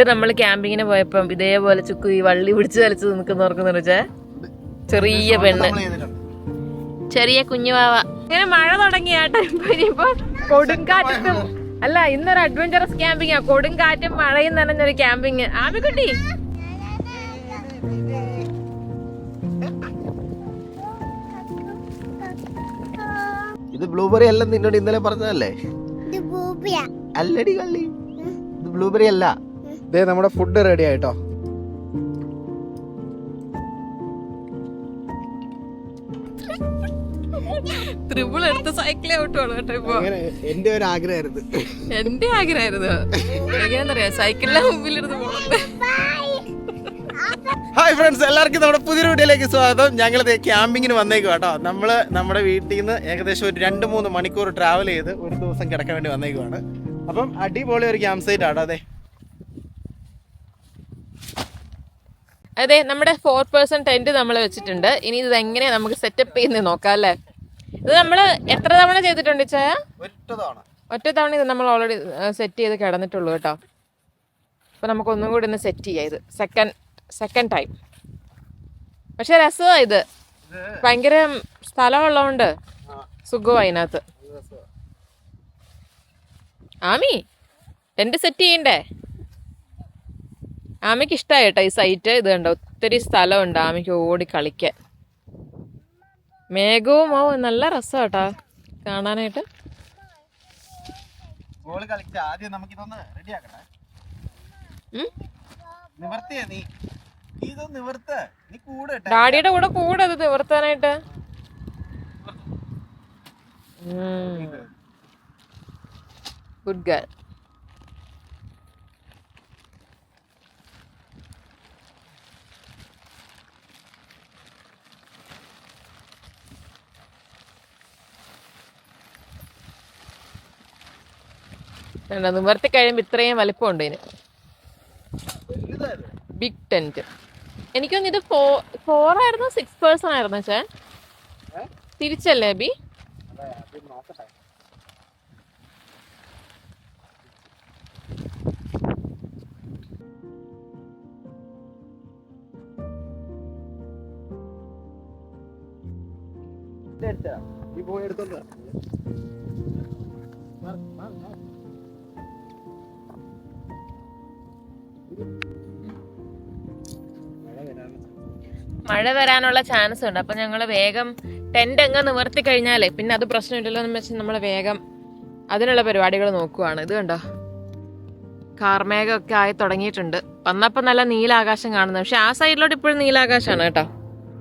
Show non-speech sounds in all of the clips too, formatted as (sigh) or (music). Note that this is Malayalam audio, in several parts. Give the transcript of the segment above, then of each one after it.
പണ്ട് നമ്മൾ ക്യാമ്പിങ്ങിന് പോയപ്പം ഇതേപോലെ ചുക്കു ഈ വള്ളി പിടിച്ച് വലിച്ചു നിൽക്കുന്ന ഓർക്കുന്ന വെച്ചാ ചെറിയ പെണ്ണ്. ചെറിയ കുഞ്ഞുവാവ ഇങ്ങനെ മഴ തുടങ്ങിയാട്ടെ ഇനിയിപ്പോ കൊടുങ്കാറ്റും അല്ല ഇന്നൊരു അഡ്വഞ്ചറസ് ക്യാമ്പിങ്ങാ കൊടുങ്കാറ്റും മഴയും നനഞ്ഞൊരു ക്യാമ്പിങ് ആമിക്കുട്ടി. ഇത് ബ്ലൂബെറി അല്ലെന്ന് നിന്നോട് ഇന്നലെ പറഞ്ഞതല്ലേ? അല്ലടി കള്ളി. ഇത് ബ്ലൂബെറി അല്ല. ഇതേ നമ്മുടെ ഫുഡ് റെഡി ആയിട്ടോ ത്രിപിൾ എടുത്ത് സൈക്കിളേ ഔട്ടാണ് കേട്ടോ ഇപ്പൊ. എന്റെ ഒരു ആഗ്രഹമായിരുന്നു. എന്റെ ആഗ്രഹമായിരുന്നു. എങ്ങനെയാണെന്നറിയാം? സൈക്കിളിന്റെ മുമ്പിലിരുന്ന് പോകണം ഹായ് ഫ്രണ്ട്സ് എല്ലാവർക്കും നമ്മുടെ പുതിയൊരു വീഡിയോയിലേക്ക് സ്വാഗതം. ഞങ്ങൾ ക്യാമ്പിങ്ങിന് വന്നേക്കും കേട്ടോ നമ്മൾ നമ്മുടെ വീട്ടിൽ നിന്ന് ഏകദേശം ഒരു രണ്ട് മൂന്ന് മണിക്കൂർ ട്രാവൽ ചെയ്ത് ഒരു ദിവസം കിടക്കാൻ വേണ്ടി വന്നേക്കുവാണ്. അപ്പം അടിപൊളി ഒരു ക്യാമ്പ് സൈറ്റ് ആട്ടോ അതെ അതെ നമ്മുടെ ഫോർ പേഴ്സൺ ടെന്റ് നമ്മൾ വെച്ചിട്ടുണ്ട്. ഇനി ഇത് എങ്ങനെ നമുക്ക് സെറ്റപ്പ് ചെയ്യുന്നത് നോക്കാം അല്ലേ? ഇത് നമ്മൾ എത്ര തവണ ചെയ്തിട്ടുണ്ട് ചായ? ഒറ്റ തവണ ഇത് നമ്മൾ ഓൾറെഡി സെറ്റ് ചെയ്ത് കിടന്നിട്ടുള്ളൂ കേട്ടോ. അപ്പോൾ നമുക്ക് ഒന്നും കൂടി ഒന്ന് സെറ്റ് ചെയ്യാം ഇത്. സെക്കൻഡ് സെക്കൻഡ് ടൈം പക്ഷെ രസമാണ് ഇത്. ഭയങ്കര സ്ഥലമുള്ളതുകൊണ്ട് സുഖമാണ് അതിനകത്ത് ആമി ടെന്റ് സെറ്റ് ചെയ്യണ്ടേ? ആമിക്ക് ഇഷ്ടമായി കേട്ടോ ഈ സൈറ്റ് ഇത് കണ്ടോ? ഒത്തിരി സ്ഥലമുണ്ട് ആമയ്ക്ക് ഓടി കളിക്കാൻ. മേഘവും ഓ നല്ല രസം കേട്ടോ കാണാനായിട്ട്. ഗോൾ കളിച്ച ആദ്യം നമുക്ക് ഇതൊന്ന് റെഡി ആക്കട്ടെ. ഉം? നീ നീ. ഇത് നിവർത്ത്. നീ കൂടെ ഡാഡിയുടെ കൂടെ കൂടെ അത് നിവർത്താനായിട്ട്. ഗുഡ് ഗേൾ നിവർത്തി കഴിയുമ്പോൾ ഇത്രയും വലിപ്പമുണ്ട് ഇതിന്. ബിഗ് ടെന്റ് എനിക്കൊന്ന് ഇത് ഫോ ഫോർ ആയിരുന്നു സിക്സ് പേഴ്സൺ ആയിരുന്നു ചേ. തിരിച്ചല്ലേ ബി? ഈ പോയി എടുത്തോണ്ട് മഴ വരാനുള്ള ചാൻസ് ഉണ്ട്. അപ്പൊ ഞങ്ങൾ വേഗം ടെന്റ് അങ്ങ് നിവർത്തി കഴിഞ്ഞാലേ പിന്നെ അത് പ്രശ്നമില്ലല്ലോ എന്ന് വെച്ചാൽ നമ്മൾ വേഗം അതിനുള്ള പരിപാടികൾ നോക്കുവാണ്. ഇത് കണ്ടോ? കാർമേഘമൊക്കെ ആയി തുടങ്ങിയിട്ടുണ്ട്. വന്നപ്പോൾ നല്ല നീലാകാശം കാണുന്നത്. പക്ഷെ ആ സൈഡിലോട്ട് ഇപ്പോഴും നീലാകാശമാണ് കേട്ടോ.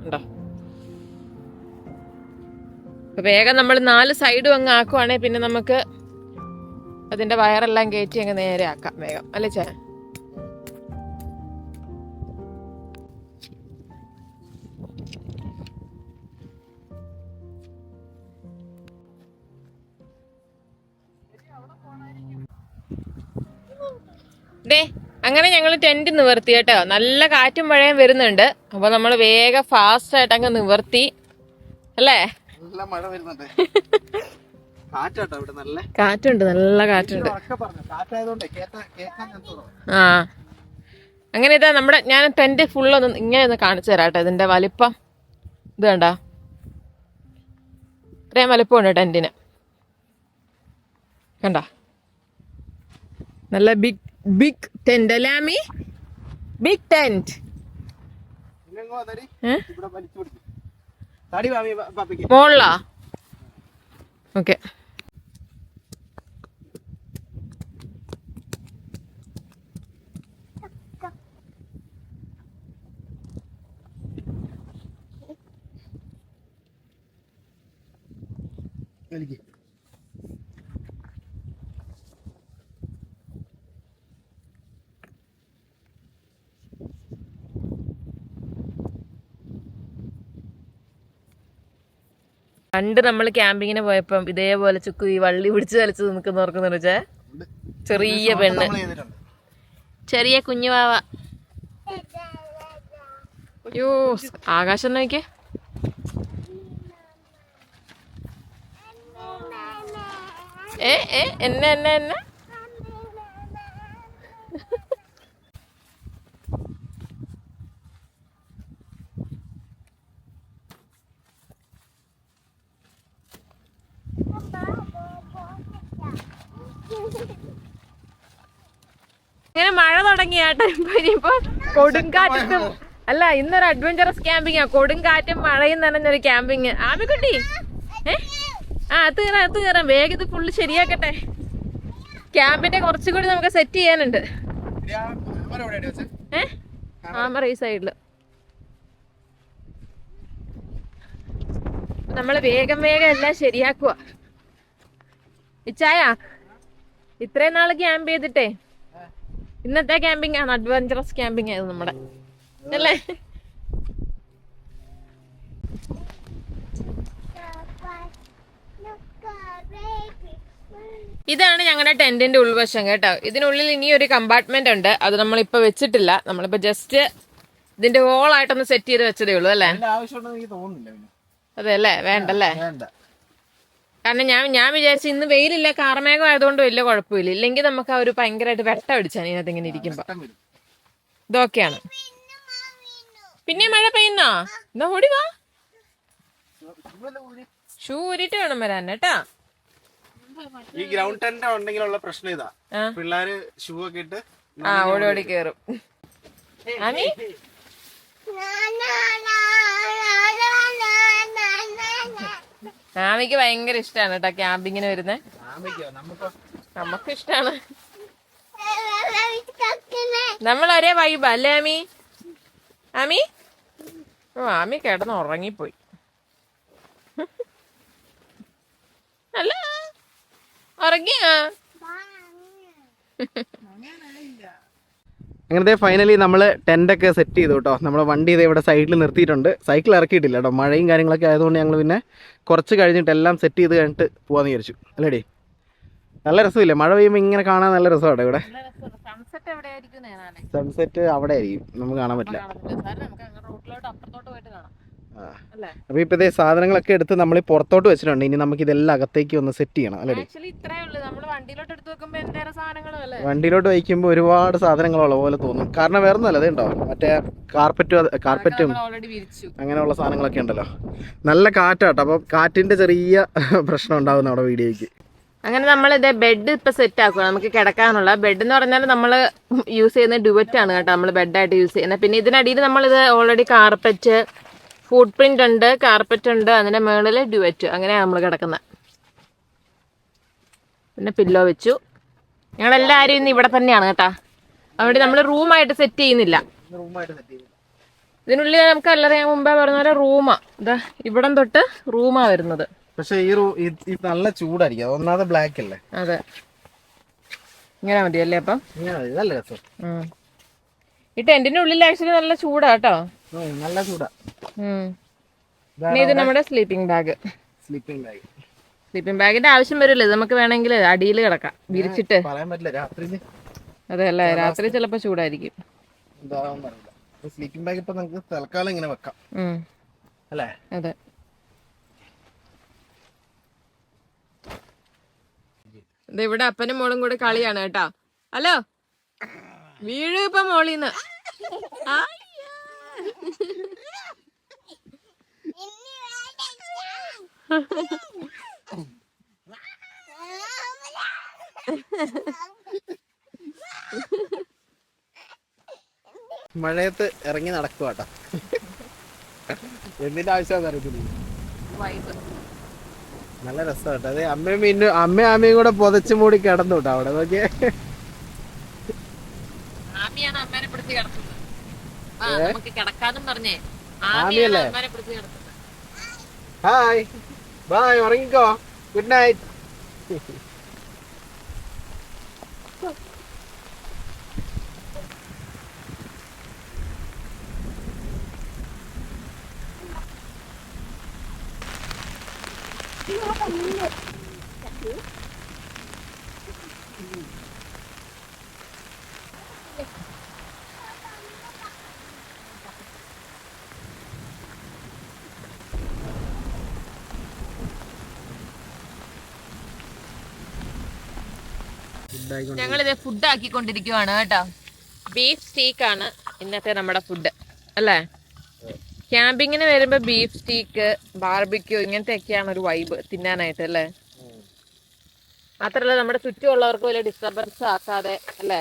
ഉണ്ടോ അപ്പൊ വേഗം നമ്മൾ നാല് സൈഡും അങ്ങ് ആക്കുവാണെങ്കിൽ പിന്നെ നമുക്ക് അതിന്റെ വയറെല്ലാം കയറ്റി അങ്ങ് നേരെ ആക്കാം വേഗം. അല്ലേ ചേ? ദേ അങ്ങനെ ഞങ്ങൾ ടെന്റ് നിവർത്തി കേട്ടോ. നല്ല കാറ്റും മഴയും വരുന്നുണ്ട്. അപ്പോൾ നമ്മൾ വേഗം ഫാസ്റ്റ് ആയിട്ട് അങ്ങ് നിവർത്തി. അല്ലേ? നല്ല മഴ വരുന്നുണ്ട്. (laughs) കാറ്റുണ്ട് നല്ല? കാറ്റുണ്ട് ആ. അങ്ങനെ ഇതാ നമ്മുടെ ഞാൻ ടെന്റ് ഫുൾ ഒന്ന് ഇങ്ങനെ ഒന്ന് കാണിച്ചു തരാം കേട്ടോ. ഇതിന്റെ വലിപ്പം. ഇത് കണ്ടോ? ഇത്രയും വലിപ്പമുണ്ട് ടെന്റിന് കണ്ട? നല്ല ബിഗ് ബിഗ് ടെന്റ് അല്ലേ ആമി? ബിഗ് ടെന്റ് ഇങ്ങെങ്ങോ വന്നെടി. ഏ ഇവിടെ വലിച്ചു പിടിക്കും തടി വാമി പാപ്പിക്ക് മോളിലാ ഓക്കെ വലിക്ക് പണ്ട് നമ്മൾ ക്യാമ്പിങ്ങിന് പോയപ്പം ഇതേപോലെ ചുക്കു ഈ വള്ളി പിടിച്ച് വലിച്ചു നിൽക്കുന്ന ഓർക്കുന്ന വെച്ചേ ചെറിയ പെണ്ണ്. ചെറിയ കുഞ്ഞുവാവ അയ്യോ ആകാശം നോക്കിയേ. ഏ ഏ എന്നെ എന്നെ എന്നെ? കേട്ടോ ഇപ്പൊ ഇനിയിപ്പോ കൊടുങ്കാറ്റും അല്ല ഇന്നൊരു അഡ്വഞ്ചറസ് ക്യാമ്പിങ്ങാ കൊടുങ്കാറ്റും മഴയും നനഞ്ഞൊരു ക്യാമ്പിങ് ആമിക്കുട്ടി? ഏ? ആ അത് കയറാം അത് കയറാം വേഗം ഇത് ഫുള്ള് ശരിയാക്കട്ടെ. ക്യാമ്പിന്റെ കുറച്ചും കൂടി നമുക്ക് സെറ്റ് ചെയ്യാനുണ്ട്. ഏ? ആമറ ഈ സൈഡിൽ നമ്മൾ വേഗം വേഗം എല്ലാം ശരിയാക്കുക ഇച്ചായ ഇത്രയും നാൾ ക്യാമ്പ് ചെയ്തിട്ടേ. ഇന്നത്തെ ക്യാമ്പിംഗ് ആണ് അഡ്വഞ്ചറസ് ക്യാമ്പിംഗ് ആയിരുന്നു നമ്മുടെ. അല്ലേ? ഇതാണ് ഞങ്ങളുടെ ടെന്റിന്റെ ഉൾവശം കേട്ടോ. ഇതിനുള്ളിൽ ഇനി ഒരു കമ്പാർട്ട്മെന്റ് ഉണ്ട്. അത് നമ്മളിപ്പോ വെച്ചിട്ടില്ല. നമ്മളിപ്പോ ജസ്റ്റ് ഇതിന്റെ ഹോളായിട്ടൊന്ന് സെറ്റ് ചെയ്ത് വെച്ചതേ ഉള്ളൂ അല്ലേ? അതെ അല്ലേ? വേണ്ടല്ലേ? വേണ്ട. കാരണം ഞാൻ ഞാൻ വിചാരിച്ചു ഇന്ന് വെയിലില്ല കാർമേഘം ആയതുകൊണ്ട് വലിയ കുഴപ്പമില്ല. ഇല്ലെങ്കിൽ നമുക്ക് ആ ഒരു ഭയങ്കരമായിട്ട് വെട്ട അടിച്ചാണ് ഇതിനകത്ത് ഇങ്ങനെ ഇരിക്കുമ്പോ. ഇതൊക്കെയാണ് പിന്നെ മഴ പെയ്യുന്നോ? എന്നാ ഓടി വാ. ഷൂ ഊരിട്ട് വേണം വരാൻ കേട്ടാ. ഈ ഗ്രൗണ്ട് ടെന്റ് ഉണ്ടെങ്കിലുള്ള പ്രശ്നം ഇതാ. ആ. പിള്ളേര് ഷൂ ഒക്കെ ഇട്ട് ആ ഓടി ഓടി കേറും. ആമി? ആമിക്ക് ഭയങ്കര ഇഷ്ടമാണ് കേട്ടോ ക്യാമ്പിങ്ങിന് വരുന്നത് ആമിക്കോ നമുക്കോ നമുക്ക് ഇഷ്ടമാണ് നമ്മൾ ഒരേ വൈബ് അല്ലേ ആമി ആമി ഓ ആമി കിടന്ന് ഉറങ്ങിപ്പോയി. അല്ല ഉറങ്ങിയാ? അങ്ങനത്തെ ഫൈനലി നമ്മൾ ടെന്റൊക്കെ സെറ്റ് ചെയ്തു കേട്ടോ നമ്മുടെ വണ്ടി ഇത് ഇവിടെ സൈഡിൽ നിർത്തിയിട്ടുണ്ട്. സൈക്കിൾ ഇറക്കിയിട്ടില്ല കേട്ടോ മഴയും കാര്യങ്ങളൊക്കെ ആയതുകൊണ്ട് ഞങ്ങൾ പിന്നെ കുറച്ച് കഴിഞ്ഞിട്ട് എല്ലാം സെറ്റ് ചെയ്ത് കഴിഞ്ഞിട്ട് പോകാമെന്ന് വിചാരിച്ചു. അല്ലേടി? നല്ല രസമില്ലേ? മഴ പെയ്യുമ്പോൾ ഇങ്ങനെ കാണാൻ നല്ല രസമാണ്. ഇവിടെ സൺസെറ്റ് അവിടെ ആയിരിക്കും. നമുക്ക് കാണാൻ പറ്റില്ല. നമുക്ക് ഇപ്പൊ സാധനങ്ങളൊക്കെ എടുത്ത് നമ്മൾ പുറത്തോട്ട് വെച്ചിട്ടുണ്ട്. ഇനി നമുക്ക് ഇതെല്ലാം അകത്തേക്ക് ഒന്ന് സെറ്റ് ചെയ്യണം. അല്ലേ വണ്ടിയിലോട്ട് വയ്ക്കുമ്പോൾ ഒരുപാട് സാധനങ്ങളുള്ള പോലെ തോന്നും. കാരണം വേറെ ഒന്നല്ല അതുണ്ടോ മറ്റേ കാർപ്പറ്റും കാർപ്പറ്റും അങ്ങനെയുള്ള സാധനങ്ങളൊക്കെ ഉണ്ടല്ലോ. നല്ല കാറ്റാട്ടോ. അപ്പം കാറ്റിന്റെ ചെറിയ (laughs) പ്രശ്നം ഉണ്ടാവും നമ്മുടെ വീഡിയോയ്ക്ക്. അങ്ങനെ നമ്മൾ ഇതേ ബെഡ് ഇപ്പൊ സെറ്റ് ആക്കുക നമുക്ക് കിടക്കാനുള്ള. ബെഡ് എന്ന് പറഞ്ഞാൽ നമ്മൾ യൂസ് ചെയ്യുന്ന ഡുവറ്റ് ആണ് കേട്ടോ. നമ്മൾ ബെഡായിട്ട് യൂസ് ചെയ്യുന്നത് പിന്നെ ഇതിനടിയിൽ നമ്മൾ ഇത് ഓൾറെഡി കാർപ്പറ്റ് ഫുഡ് പ്രിന്റ് ഉണ്ട് കാർപ്പറ്റ് ഉണ്ട് അതിന്റെ മുകളിൽ ഡുവറ്റ് അങ്ങനെയാണ് നമ്മൾ കിടക്കുന്നത് പിന്നെ പില്ലോ വെച്ചു. ഞങ്ങളെല്ലാവരും ഇന്ന് ഇവിടെ തന്നെയാണ് കേട്ടാ. അവിടെ നമ്മൾ റൂമായിട്ട് സെറ്റ് ചെയ്യുന്നില്ല. ഇതിനുള്ളിൽ നമുക്ക് അല്ലാതെ ഞാൻ മുമ്പേ പറഞ്ഞ പോലെ റൂമാ. ഇതാ ഇവിടം തൊട്ട് റൂമാ വരുന്നത്. പക്ഷേ ഈ റൂ നല്ല ചൂടായിരിക്കും. ഒന്നാമത് ബ്ലാക്ക് അല്ലേ? അതെ. ഇങ്ങനെ മതിയല്ലേ അപ്പം? നല്ല രസം. ഈ ടെന്റിന്റെ ഉള്ളിൽ ആക്ച്വലി നല്ല ചൂടാ കേട്ടോ. നല്ല ചൂടാ. ഇത് നമ്മുടെ sleeping bag sleeping bag sleeping ബാഗിന്റെ ആവശ്യം വരില്ല? നമുക്ക് വേണമെങ്കിൽ അടിയിൽ കിടക്കാം വിരിച്ചിട്ട്. പറയാൻ പറ്റില്ല. രാത്രി അതെ അല്ലേ രാത്രി ചിലപ്പോ ചൂടായിരിക്കും. സ്ലീപ്പിംഗ് ബാഗ് ഇപ്പൊ നമുക്ക് തൽക്കാലം ഇങ്ങനെ വെക്കാം. അല്ലേ? അതെ. ഇവിടെ അപ്പനും മോളും കൂടെ കളിയാണ് കേട്ടോ. ഹലോ? വീഴും ഇപ്പൊ മോളിന്ന്. മഴയത്ത് ഇറങ്ങി നടക്കുക കേട്ടോ എന്തിന്റെ ആവശ്യമാണെന്ന് അറിയത്തില്ല. നല്ല രസമാട്ടോ. അതെ അമ്മയും അമ്മയും അമ്മയും കൂടെ പുതച്ചു മൂടി കിടന്നു കേട്ടോ അവിടെ നോക്കിയേ. ആമിയാണ് അമ്മേനെ പിടിച്ച് കിടത്തുന്നത്. ആ നമുക്ക് കിടക്കാന്നും പറഞ്ഞേ. ആമിയാണ് അമ്മേനെ പിടിച്ച് കിടത്തുന്നത്. ഹായ്. ബൈ ഉറങ്ങിക്കോ. Good night. ഞങ്ങൾ ഇത് ഫുഡ് ആക്കിക്കൊണ്ടിരിക്കുവാണ് കേട്ടോ. ബീഫ് സ്റ്റീക്ക് ആണ് ഇന്നത്തെ നമ്മുടെ ഫുഡ് അല്ലേ? ക്യാമ്പിങ്ങിന് വരുമ്പോ ബീഫ് സ്റ്റീക്ക് ബാർബിക്യൂ ഇങ്ങനത്തെ ഒക്കെയാണ് ഒരു വൈബ് തിന്നാനായിട്ട് അല്ലേ? മാത്രല്ല നമ്മുടെ ചുറ്റുമുള്ളവർക്ക് വലിയ ഡിസ്റ്റർബൻസ് ആക്കാതെ അല്ലേ?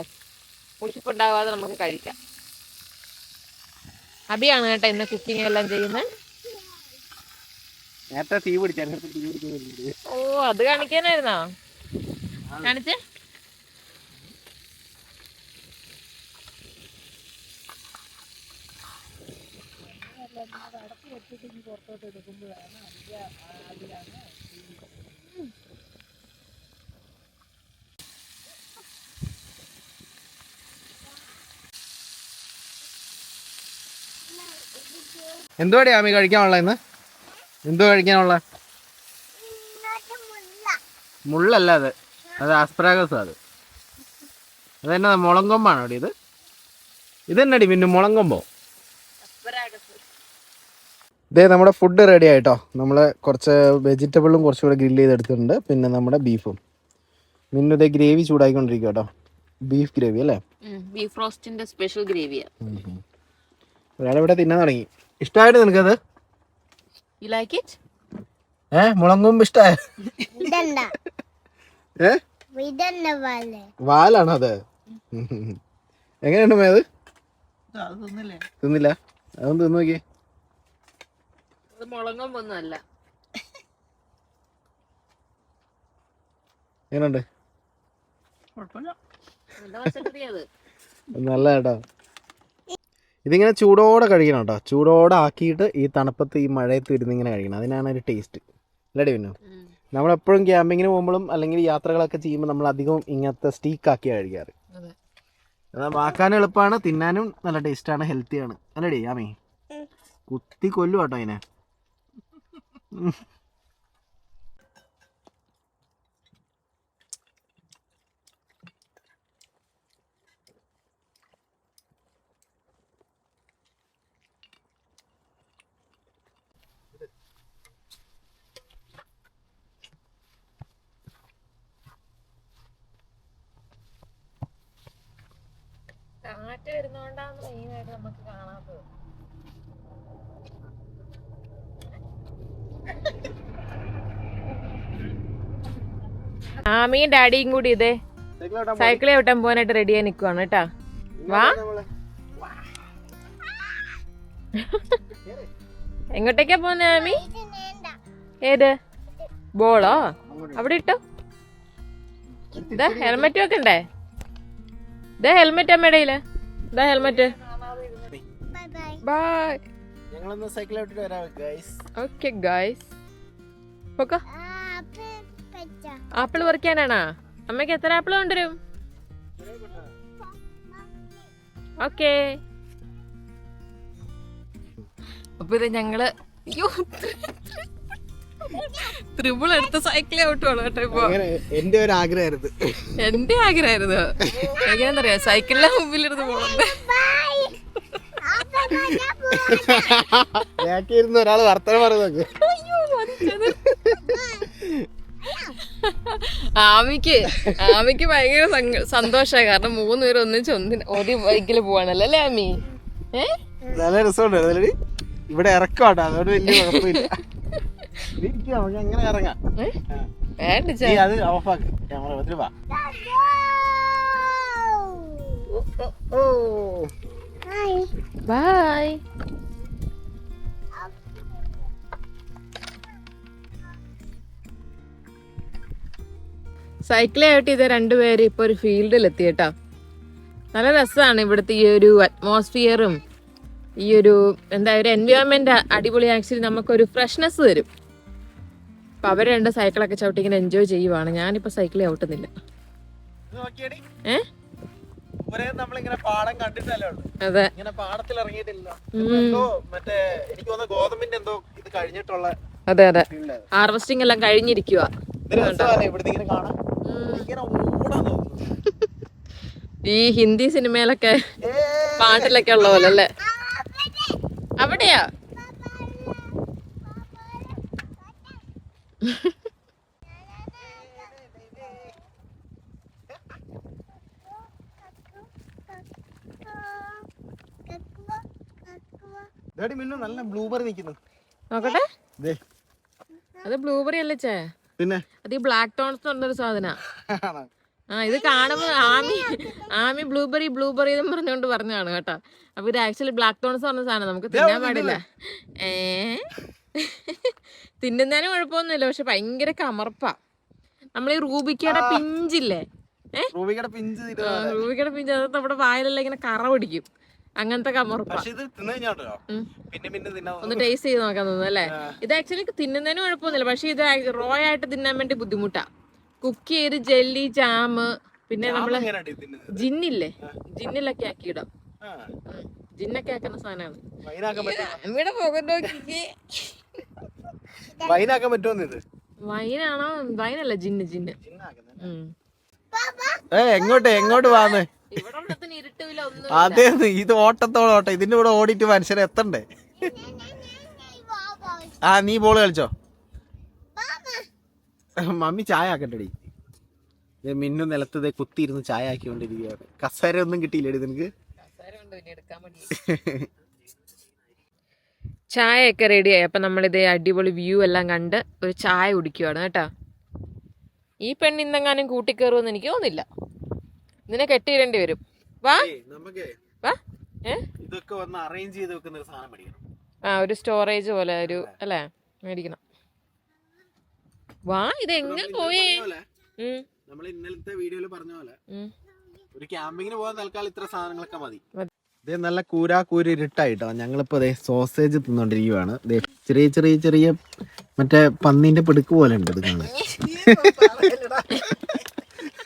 മുഷിപ്പുണ്ടാവാതെ നമുക്ക് കഴിക്കാം. അബിയാണ് കേട്ടോ ഇന്ന് കുക്കിംഗ് എല്ലാം ചെയ്യുന്നത്. നേരത്തെ തീ പിടിച്ചായിരുന്നു. ഓ അത് കാണിക്കാനായിരുന്നോ? കാണിച്ചേ? എന്തുവാടി ആമി കഴിക്കാനുള്ള ഇന്ന്? എന്തോ കഴിക്കാനുള്ള മുള്ളല്ല അത്. അത് ആസ്പ്രാഗസ് അത്. അതെന്നാ മുളങ്കൊമ്പാണോ ഇത്? ഇത് ഇതെന്നടി പിന്നെ മുളങ്കൊമ്പോ? ഇതേ നമ്മുടെ ഫുഡ് റെഡി ആയിട്ടോ. നമ്മൾ കുറച്ച് വെജിറ്റബിളും കുറച്ചും കൂടെ ഗ്രില്ല് ചെയ്തെടുത്തിട്ടുണ്ട്. പിന്നെ നമ്മുടെ ബീഫും മിന്നു ഇതേ ഗ്രേവി ചൂടായിക്കൊണ്ടിരിക്കും കേട്ടോ ബീഫ് ഗ്രേവി അല്ലേ ബീഫ് റോസ്റ്റിന്റെ സ്പെഷ്യൽ ഗ്രേവിയാ ഒരാളിവിടെ തിന്നാൻ തുടങ്ങി. ഇഷ്ടമായിട്ട് നിനക്കത്? യു ലൈക്ക് ഇറ്റ് ഏ മുളങ്കും ഇതണ്ട (laughs) ഏ? വാലാണോ അത്? എങ്ങനെയുണ്ട് മേ അത്? തിന്നില്ല. അതൊന്നും തിന്നു നോക്കിയേ. അത് മുളങ്ങും ഒന്നുമല്ല എങ്ങനെയുണ്ട്? നല്ല കേട്ടോ ഇതിങ്ങനെ ചൂടോടെ കഴിക്കണം കേട്ടോ. ചൂടോടെ ആക്കിയിട്ട് ഈ തണുപ്പത്ത് ഈ മഴയത്ത് ഇരുന്ന് ഇങ്ങനെ കഴിക്കണം. അതിനാണ് ഒരു ടേസ്റ്റ്. അല്ലേ പിന്നെ നമ്മളെപ്പോഴും ക്യാമ്പിങ്ങിന് പോകുമ്പോഴും അല്ലെങ്കിൽ യാത്രകളൊക്കെ ചെയ്യുമ്പോൾ നമ്മൾ അധികം ഇങ്ങനത്തെ സ്റ്റീക്ക് ആക്കിയാണ് കഴിക്കാറ്. അതെ. വാക്കാനും വാക്കാൻ എളുപ്പമാണ് തിന്നാനും നല്ല ടേസ്റ്റാണ് ഹെൽത്തിയാണ് അല്ലേടി ആമേ? കുത്തി കൊല്ലു കേട്ടോ അതിനെ. കാറ്റ് വരുന്നോണ്ടാന്ന് മെയിനായിട്ട് നമുക്ക് കാണാത്തത് ആമിയും ഡാഡിയും കൂടി ഇതേ. സൈക്കിൾ ചവിട്ടാൻ പോകാനായിട്ട് റെഡിയായി നിൽക്കുവാണ് കേട്ടാ. വാ. (laughs) എങ്ങോട്ടേക്കാ പോന്നെ ആമി? വേണ്ട ഏത്? ബോളോ? അവിടെ ഇട്ടോ. ഇതാ ഹെൽമെറ്റ് വെക്കണ്ടേ ഇതാ ഹെൽമെറ്റ് അമ്മയുടെ ഇതാ ഹെൽമെറ്റ് ബൈ വരാം ഗൈസ് ഓക്കെ ആപ്പിൾ പറിക്കാനാണോ? അമ്മയ്ക്ക് എത്ര ആപ്പിൾ കൊണ്ടുവരും? ഓക്കേ. അപ്പൊ ഇത് ഞങ്ങൾ ത്രിപിൾ ത്രിബിൾ എടുത്ത സൈക്കിളേ ഔട്ടാണ് കേട്ടോ ഇപ്പൊ. അങ്ങനെ എന്റെ ഒരു ആഗ്രഹമായിരുന്നു. എന്റെ ആഗ്രഹമായിരുന്നു. എങ്ങനെയാന്നറിയാ സൈക്കിളിന്റെ മുമ്പിലിരുന്ന് പോകുന്നത്. ഇരുന്ന് ഒരാൾ വർത്തനം പറയുന്നത് ആമിക്ക് ആമിക്ക് ഭയങ്കര സന്തോഷമായി കാരണം മൂന്ന് പേര് ഒന്നിച്ച് ഒന്നിന് ഒരു ബൈക്കിൽ പോവാണല്ലോ അല്ലേ ആമി? ഏ? നല്ല രസമുണ്ട്. ഇവിടെ ഇറക്കാട്ടോ അതുകൊണ്ട് വലിയ കുഴപ്പമില്ല. അങ്ങനെ ഇറങ്ങാം? അത് ഓഫാക്ക്. ക്യാമറ വാ. ബൈ സൈക്കിളായിട്ട് ഇത് രണ്ടുപേര് ഇപ്പൊ ഒരു ഫീൽഡിൽ എത്തി കേട്ടോ. നല്ല രസമാണ് ഇവിടുത്തെ ഈ ഒരു അറ്റ്മോസ്ഫിയറും ഈ ഒരു എന്താ ഒരു എൻവയോൺമെന്റ് അടിപൊളി. ആക്ച്വലി നമുക്കൊരു ഫ്രഷ്നെസ് തരും. അപ്പൊ അവർ രണ്ട് സൈക്കിളൊക്കെ ചവിട്ടി ഇങ്ങനെ എൻജോയ് ചെയ്യുവാണ്. ഞാനിപ്പോ സൈക്കിൾ ചവിട്ടുന്നില്ല. അതെ. അതെ അതെ. ഹാർവസ്റ്റിംഗ് എല്ലാം കഴിഞ്ഞിരിക്കുക ഇവിടുന്ന് ഇങ്ങനെ ഈ ഹിന്ദി സിനിമയിലൊക്കെ പാട്ടിലൊക്കെ ഉള്ള പോലെ അല്ലേ? അവിടെയാ? നല്ല ബ്ലൂബെറി നിൽക്കുന്നു. നോക്കട്ടെ. അത് ബ്ലൂബെറി അല്ലേ ചേ? പിന്നെ? അത് ഈ ബ്ലാക്ക് ടോൺസ് എന്ന് പറഞ്ഞൊരു സാധന. ആ ഇത് കാണുമ്പോൾ ആമി ആമി ബ്ലൂബെറി ബ്ലൂബെറി എന്ന് പറഞ്ഞുകൊണ്ട് പറഞ്ഞതാണ് കേട്ടോ. അപ്പൊ ഇത് ആക്ച്വലി ബ്ലാക്ക് ടോൺസ് പറഞ്ഞ സാധനം. നമുക്ക് തിന്നാൻ പാടില്ല. ഏ? തിന്നുന്നതിന് കുഴപ്പമൊന്നുമില്ല പക്ഷെ ഭയങ്കര കമർപ്പാ. നമ്മൾ ഈ റൂബിക്കയുടെ പിഞ്ചില്ലേ? റൂബിക്കയുടെ പിഞ്ച് റൂബിക്കയുടെ പിഞ്ച് അത് നമ്മുടെ വായിലെല്ലാം ഇങ്ങനെ കറ പിടിക്കും. അങ്ങനത്തെ പക്ഷെ ഇത് തിന്നു കഴിഞ്ഞാട്ടോ പിന്നെ പിന്നെ ഒന്ന് ടേസ്റ്റ് ചെയ്ത് നോക്കാൻ തോന്നുന്നു അല്ലേ? ഇത് ആക്ച്വലി തിന്നുന്നതിന് കുഴപ്പമൊന്നുമില്ല പക്ഷെ ഇത് റോ ആയിട്ട് തിന്നാൻ വേണ്ടി ബുദ്ധിമുട്ടാ. കുക്ക് ചെയ്ത് ജെല്ലി ജാമ് പിന്നെ നമ്മൾ ജിന്നില്ലേ? ജിന്നിലൊക്കെ ആക്കിയിടാം. ജിന്നൊക്കെ ആക്കുന്ന സാധനമാണ്. ഇവിടെ പോകുന്നോ വൈനാക്കാൻ പറ്റുമോ ഇത്? വൈനാണോ? വൈനല്ല ജിന്ന് ജിന്ന്. ഏ എങ്ങോട്ട് എങ്ങോട്ട് വാന്ന്? അതെ ഇത് ഓട്ടത്തോളം ഓട്ടം. ഇതിന്റെ കൂടെ ഓടിയിട്ട് മനുഷ്യരെ എത്തണ്ടേ? ആ നീ ബോൾ കളിച്ചോ? മമ്മി ചായ ആക്കണ്ടടി മിന്നു നിലത്ത് ദേ കുത്തിയിരുന്ന് ചായ ആക്കിക്കൊണ്ടിരിക്കുകയാണ്. കസേര ഒന്നും കിട്ടിയില്ലടി നിനക്ക്? ചായയൊക്കെ റെഡിയായി അപ്പം നമ്മളിതേ അടിപൊളി വ്യൂ എല്ലാം കണ്ട് ഒരു ചായ കുടിക്കുവാണ് കേട്ടോ. ഈ പെണ്ണ് ഇന്നെങ്ങാനും കൂട്ടിക്കയറുമെന്ന് എനിക്ക് തോന്നുന്നില്ല. ഇതിനെ കെട്ടിയിടേണ്ടി വരും. വാ. നമുക്ക് വാ. ഇതൊക്കെ ഒന്ന് അറേഞ്ച് ചെയ്ത് വെക്കുന്ന ഒരു സാധനം മേടിക്കണം. ആ ഒരു സ്റ്റോറേജ് പോലെ ഒരു അല്ലേ? മേടിക്കണം. വാ ഇത് എങ്ങനെ പോയേ? നമ്മൾ ഇന്നലത്തെ വീഡിയോയിൽ പറഞ്ഞ പോലെ ഒരു ക്യാമ്പിങ്ങിന് പോകാൻ തൽക്കാലം ഇത്ര സാധനങ്ങളൊക്കെ മതി. ഇതേ നല്ല കൂരാ കൂരി ഇരുട്ടായിട്ടോ? ഞങ്ങളിപ്പോ ദേ സോസേജ് തിന്നോണ്ടിരിക്കുവാണ്. ദേ ചെറിയ ചെറിയ ചെറിയ മറ്റേ പന്നീന്റെ പിടുക്ക് പോലെ ഉണ്ട് ഇത് കാണാൻ.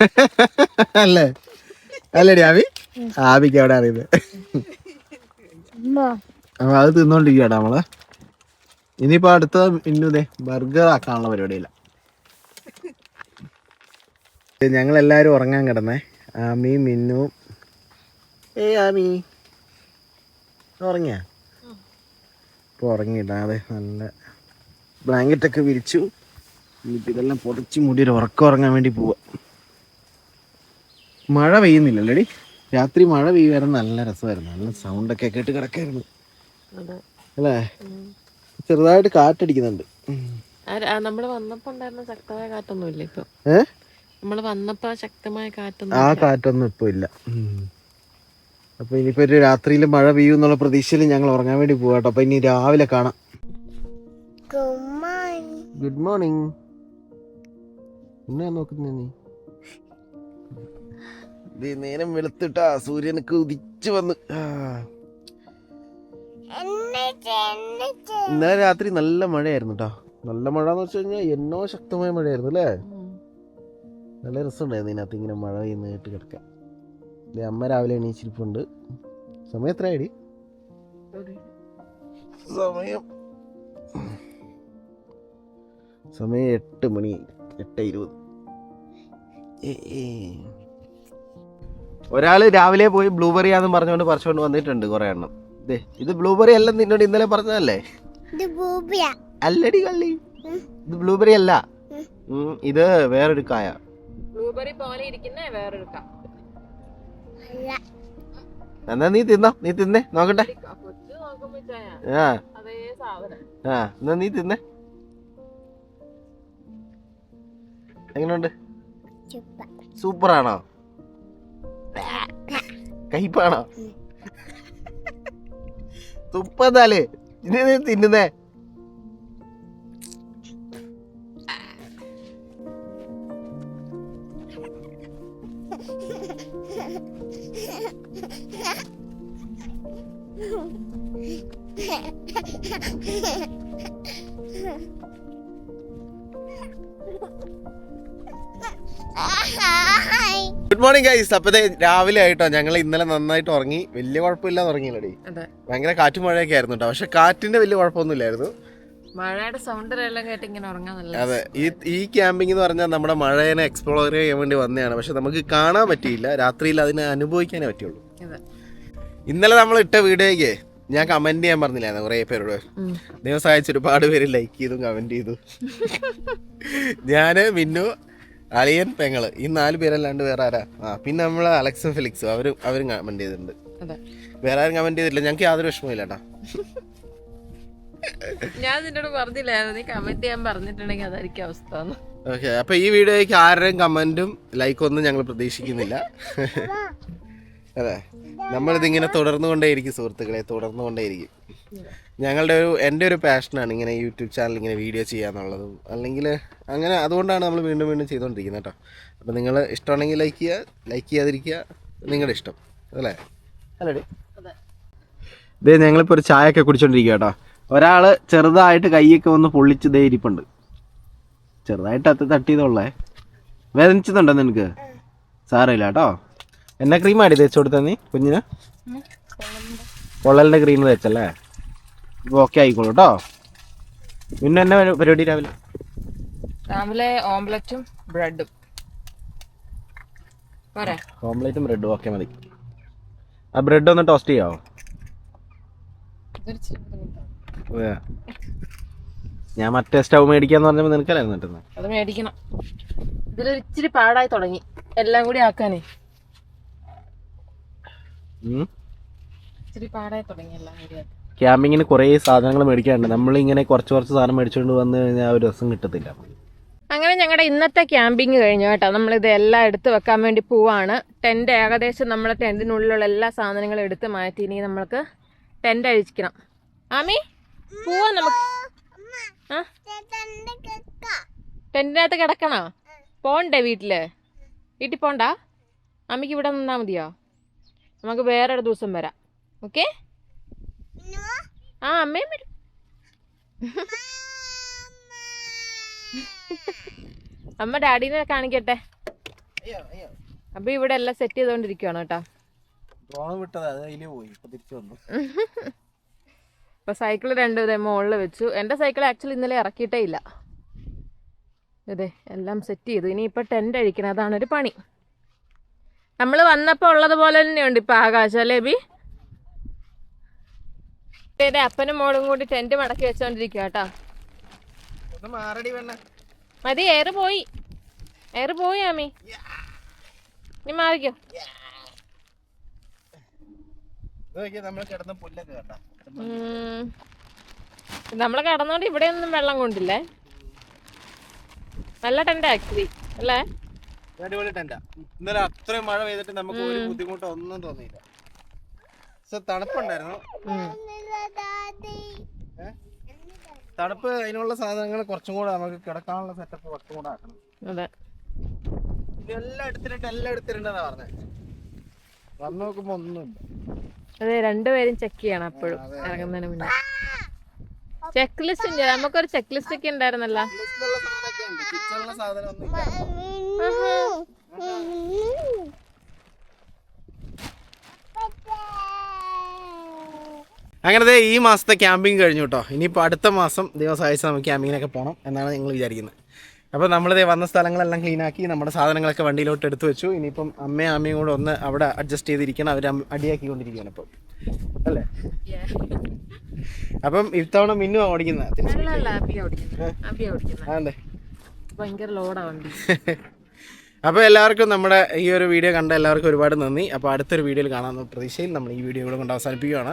(laughs) അല്ലേ? അല്ലേടി ആവി? ആവിക്ക് അവിടെ അറിയുന്നത് അപ്പൊ അത് തിന്നോണ്ടിരിക്കട്ടെ നമ്മൾ. ഇനിയിപ്പോ അടുത്ത ഇന്നു ദേ ബർഗർ ആക്കാനുള്ള പരിപാടിയില്ല. ഞങ്ങൾ എല്ലാരും ഉറങ്ങാൻ കിടന്നേ. ആമി മിന്നു. ഏ ആമി. ഉറങ്ങിയ? ഇപ്പൊ ഉറങ്ങിയിട്ടാ അതെ നല്ല ബ്ലാങ്കറ്റ് ഒക്കെ വിരിച്ചു ഇതെല്ലാം പൊടിച്ച് മുടി ഒരു ഉറക്കം ഉറങ്ങാൻ വേണ്ടി പോവാ. മഴ പെയ്യുന്നില്ലല്ലേടി? രാത്രി മഴ പെയ്യുമായിരുന്നു നല്ല രസമായിരുന്നു. നല്ല സൗണ്ട് ഒക്കെ കേട്ട് കിടക്കായിരുന്നു. അല്ലേ? ചെറുതായിട്ട് കാറ്റടിക്കുന്നുണ്ട്. നമ്മൾ വന്നപ്പോ ഉണ്ടായിരുന്ന ശക്തമായ കാറ്റൊന്നും ഇല്ല ഇപ്പൊ നമ്മൾ വന്നപ്പോ ശക്തമായ കാറ്റൊന്നും ആ കാറ്റൊന്നും ഇപ്പൊ ഇല്ല. അപ്പൊ ഇനിയിപ്പോ ഒരു രാത്രിയിൽ മഴ പെയ്യും എന്നുള്ള പ്രതീക്ഷയിൽ ഞങ്ങൾ ഉറങ്ങാൻ വേണ്ടി പോവാട്ടോ അപ്പൊ ഇനി രാവിലെ കാണാം. ഗുഡ് മോർണിംഗ് എന്നാ നോക്കുന്നേ നീ? നേരം വെളുത്തിട്ടാ സൂര്യനൊക്കെ ഉദിച്ചു വന്ന്. ഇന്നലെ രാത്രി നല്ല മഴയായിരുന്നു കേട്ടോ നല്ല മഴ എന്ന് വെച്ച് കഴിഞ്ഞാൽ എന്നോ ശക്തമായ മഴയായിരുന്നു അല്ലേ? നല്ല രസമുണ്ടായിരുന്നു ഇതിനകത്ത് ഇങ്ങനെ മഴ ഇന്ന് കേട്ട് കിടക്കാം അല്ലെ അമ്മ രാവിലെ എണീച്ചിരിപ്പുണ്ട്. സമയം എത്രയായി സമയം. സമയം എട്ട് മണി എട്ട് ഇരുപത്. ഏ, ഏ. ഒരാൾ രാവിലെ പോയി ബ്ലൂബെറി ആന്ന് പറഞ്ഞുകൊണ്ട് പറിച്ചുകൊണ്ട് വന്നിട്ടുണ്ട് കുറെ എണ്ണം. ഇത് ബ്ലൂബെറി അല്ല നിന്നോട് ഇന്നലെ പറഞ്ഞതല്ലേ? അല്ലടി കള്ളി. ഇത് ബ്ലൂബെറി അല്ല. ഇത് വേറൊരു കായ. ബ്ലൂബെറി പോലെ ഇരിക്കുന്ന വേറൊരു കായ എന്നാ നീ തിന്നോ? നീ തിന്നേ? നോക്കട്ടെ. ആ എന്നാ നീ തിന്നേ. എങ്ങനെയുണ്ട് സൂപ്പറാണോ? കയ്പാണോ? തുപ്പതാലേ. ഇനി തിന്നുന്നേ. ഹായ് (laughs) (laughs) ഗുഡ് മോർണിംഗ് ഗൈസ് അപ്പതേ രാവിലെ ആയിട്ടോ ഞങ്ങൾ ഇന്നലെ നന്നായിട്ട് ഉറങ്ങി. വലിയ കുഴപ്പമില്ലാതെ ഉറങ്ങിയില്ലടി. ഭയങ്കര കാറ്റും മഴയൊക്കെ ആയിരുന്നു കേട്ടോ പക്ഷെ കാറ്റിന്റെ വലിയ കുഴപ്പമൊന്നുമില്ലായിരുന്നു. മഴയുടെ സൗണ്ടിലെല്ലാം കേട്ട് ഇങ്ങനെ ഉറങ്ങാൻ അതെ ഈ ഈ ക്യാമ്പിംഗ് എന്ന് പറഞ്ഞാൽ നമ്മുടെ മഴയെ എക്സ്പ്ലോർ ചെയ്യാൻ വേണ്ടി വന്നതാണ്. പക്ഷെ നമുക്ക് കാണാൻ പറ്റിയില്ല. രാത്രിയിൽ അതിനെ അനുഭവിക്കാനേ പറ്റുള്ളൂ. ഇന്നലെ നമ്മൾ ഇട്ട വീഡിയോയ്ക്ക് ഞാൻ കമന്റ് ചെയ്യാൻ പറഞ്ഞില്ലായിരുന്നു കുറെ പേരോട്. ദിവസം ദൈവം സഹായിച്ച് ഒരുപാട് പേര് ലൈക്ക് ചെയ്തു കമന്റ് ചെയ്തു. (laughs) ഞാൻ മിന്നു അളിയൻ പെങ്ങൾ. ഈ നാല് പേരല്ലാണ്ട് വേറെ ആരാ? ആ പിന്നെ നമ്മൾ അലക്സും ഫിലിക്സും. അവരും അവരും കമന്റ് ചെയ്തിട്ടുണ്ട്. അതെ. വേറെ ആരും കമന്റ് ചെയ്തിട്ടില്ല. ഞങ്ങൾക്ക് യാതൊരു വിഷമമില്ല കേട്ടാ. ഞാൻ നിന്നോട് പറഞ്ഞില്ലായിരുന്നു. നീ കമന്റ് ചെയ്യാൻ പറഞ്ഞിട്ടുണ്ടെങ്കിൽ അതായിരിക്കും അവസ്ഥ ഓക്കെ അപ്പൊ ഈ വീഡിയോയ്ക്ക് ആരുടെയും കമന്റും ലൈക്കും ഒന്നും ഞങ്ങൾ പ്രതീക്ഷിക്കുന്നില്ല. അതെ. നമ്മളിതിങ്ങനെ തുടർന്നുകൊണ്ടേയിരിക്കും സുഹൃത്തുക്കളെ തുടർന്നുകൊണ്ടേയിരിക്കും. ഞങ്ങളുടെ ഒരു എന്റെ ഒരു പാഷനാണ് ഇങ്ങനെ യൂട്യൂബ് ചാനൽ ഇങ്ങനെ വീഡിയോ ചെയ്യാന്നുള്ളതും അല്ലെങ്കിൽ അങ്ങനെ അതുകൊണ്ടാണ് നമ്മൾ വീണ്ടും വീണ്ടും ചെയ്തുകൊണ്ടിരിക്കുന്നത് കേട്ടോ. അപ്പോൾ നിങ്ങൾ ഇഷ്ടമാണെങ്കിൽ ലൈക്ക് ചെയ്യുക ലൈക്ക് ചെയ്യാതിരിക്കുക നിങ്ങളുടെ ഇഷ്ടം. അല്ലേ? അല്ലേ ഇതേ ഞങ്ങളിപ്പോൾ ഒരു ചായ ഒക്കെ കുടിച്ചോണ്ടിരിക്കുക കേട്ടോ. ഒരാൾ ചെറുതായിട്ട് കൈയൊക്കെ ഒന്ന് പൊള്ളിച്ച് ദേ ഇരിപ്പുണ്ട്. ചെറുതായിട്ട് അത് തട്ടിയതുള്ളേ വേദനിച്ചതുണ്ടോ നിനക്ക്? സാരമില്ല കേട്ടോ. എന്നാ ക്രീമാടി തേച്ച് കൊടുത്ത നീ കുഞ്ഞിന്? പൊള്ളലിന്റെ ക്രീം തേച്ചല്ലേ? ഇപ്പൊ ഓക്കെ ആയിക്കോളൂ കേട്ടോ പിന്നെ എന്നെ പരിപാടി രാവിലെ? രാവിലെ ഓംലറ്റും ബ്രെഡും. പോരെ. ഓംലേറ്റും ബ്രെഡും ഓക്കെ മതി. ആ ബ്രെഡ് ഒന്ന് ടോസ്റ്റ് ചെയ്യാവോ. ഞാൻ മറ്റേ സ്റ്റവ് മേടിക്കാന്ന് പറഞ്ഞപ്പോൾ നിനക്കല്ലായിരുന്നു അത് മേടിക്കണം. ഇതിലൊരിച്ചിരി പാടായി തുടങ്ങി. എല്ലാം കൂടി ആക്കാനേ ഉം. ഇച്ചിരി പാടായി തുടങ്ങി എല്ലാം കൂടി ആക്കാൻ ക്യാമ്പിങ്ങിന് കുറേ സാധനങ്ങൾ മേടിക്കാറുണ്ട് നമ്മൾ ഇങ്ങനെ കുറച്ച് കുറച്ച് സാധനം മേടിച്ചുകൊണ്ട് വന്നു കഴിഞ്ഞാൽ ആ ഒരു രസം കിട്ടത്തില്ല. അങ്ങനെ ഞങ്ങളുടെ ഇന്നത്തെ ക്യാമ്പിങ് കഴിഞ്ഞു കേട്ടോ. നമ്മളിത് എല്ലാം എടുത്ത് വെക്കാൻ വേണ്ടി പോവാണ്. ടെന്റ് ഏകദേശം നമ്മുടെ ടെന്റിനുള്ളിലുള്ള എല്ലാ സാധനങ്ങളും എടുത്ത് മാറ്റി ഇനി നമ്മൾക്ക് ടെന്റ് അഴിക്കണം. ആമി പോവാ നമുക്ക്. ആ? ടെന്റിനകത്ത് കിടക്കണോ? പോണ്ടേ വീട്ടിൽ? വീട്ടിൽ പോണ്ട? അമ്മയ്ക്ക് ഇവിടെ നിന്നാ മതിയോ? നമുക്ക് വേറെ ഒരു ദിവസം വരാം. ഓക്കെ ആ അമ്മയും വരും. അമ്മ ഡാഡീനെ കാണിക്കട്ടെ? അപ്പൊ ഇവിടെ എല്ലാം സെറ്റ് ചെയ്തോണ്ടിരിക്കുവാണ് കേട്ടോ. ഡ്രോൺ വിട്ടത് പോയി ഇപ്പൊ തിരിച്ചു വന്നു. അപ്പൊ സൈക്കിൾ രണ്ടുപേരെ മുകളിൽ വെച്ചു. എന്റെ സൈക്കിൾ ആക്ച്വലി ഇന്നലെ ഇറക്കിയിട്ടേ ഇല്ല. അതെ എല്ലാം സെറ്റ് ചെയ്തു. ഇനി ഇപ്പൊ ടെന്റ് അഴിക്കണം. അതാണ് ഒരു പണി. നമ്മൾ വന്നപ്പോൾ ഉള്ളതുപോലെ തന്നെയുണ്ട് ഇപ്പം ആകാശം അല്ലേ ബി? അപ്പനും മോളും കൂടി ടെന്റ് മടക്കി വെച്ചോണ്ടിരിക്കുക കേട്ടോ മതി ഏറ് പോയി. ഏറ് പോയി ആമി. നീ മാറിക്കോ. നമ്മൾ കടന്നോണ്ട് ഇവിടെ ഒന്നും വെള്ളം കൊണ്ടില്ലേ? നല്ല ടെന്റ് ആക്ച്വലി അല്ലേ? അടിപൊളി ടെന്റാ ഇന്നലെ അത്രയും മഴ പെയ്തിട്ട് നമുക്ക് ഒരു ബുദ്ധിമുട്ടോ ഒന്നും തോന്നിയില്ല. തണുപ്പുണ്ടായിരുന്നു? തണുപ്പ് അതിനുള്ള സാധനങ്ങൾ കുറച്ചും കൂടെ നമുക്ക് കിടക്കാനുള്ള സെറ്റപ്പ് കുറച്ചും കൂടെ ആക്കണം. എല്ലാം എടുത്തിട്ടുണ്ട് എല്ലാം എടുത്തിട്ടുണ്ടെന്നാ പറഞ്ഞത് വന്ന് നോക്കുമ്പോ ഒന്നുമില്ല. അതെ രണ്ടുപേരും ചെക്ക് ചെയ്യണം എപ്പോഴും. ഇറങ്ങുന്നതിന് മുന്നേ. ചെക്ക് ലിസ്റ്റ് ഉണ്ട് നമുക്കൊരു ചെക്ക് ലിസ്റ്റ് ഒക്കെ ഉണ്ടായിരുന്നല്ലോ. ലിസ്റ്റിലുള്ള സാധനമൊക്കെ ഉണ്ട് കിച്ചണിലെ സാധനം ഒന്നും ഇല്ല. അങ്ങനെ ദേ ഈ മാസത്തെ ക്യാമ്പിംഗ് കഴിഞ്ഞു കേട്ടോ ഇനിയിപ്പോൾ അടുത്ത മാസം ദിവസം സഹായിച്ച് നമുക്ക് ക്യാമ്പിങ്ങിനൊക്കെ പോകണം എന്നാണ് ഞങ്ങൾ വിചാരിക്കുന്നത്. അപ്പോൾ നമ്മളിതേ വന്ന സ്ഥലങ്ങളെല്ലാം ക്ലീനാക്കി നമ്മുടെ സാധനങ്ങളൊക്കെ വണ്ടിയിലോട്ട് എടുത്തു വെച്ചു. ഇനിയിപ്പം അമ്മയും അമ്മയും കൂടെ ഒന്ന് അവിടെ അഡ്ജസ്റ്റ് ചെയ്തിരിക്കണം. അവർ അടിയാക്കിക്കൊണ്ടിരിക്കുകയാണ് ഇപ്പം. അല്ലേ? അപ്പം ഇത്തവണ മിന്നു ഓടിക്കുന്ന? അതെ വണ്ടി. (laughs) അപ്പോൾ എല്ലാവർക്കും നമ്മുടെ ഈ ഒരു വീഡിയോ കണ്ട എല്ലാവർക്കും ഒരുപാട് നന്ദി. അപ്പോൾ അടുത്തൊരു വീഡിയോയിൽ കാണാമെന്ന പ്രതീക്ഷയിൽ നമ്മൾ ഈ വീഡിയോ ഇവിടെ കൊണ്ട് അവസാനിപ്പിക്കുകയാണ്.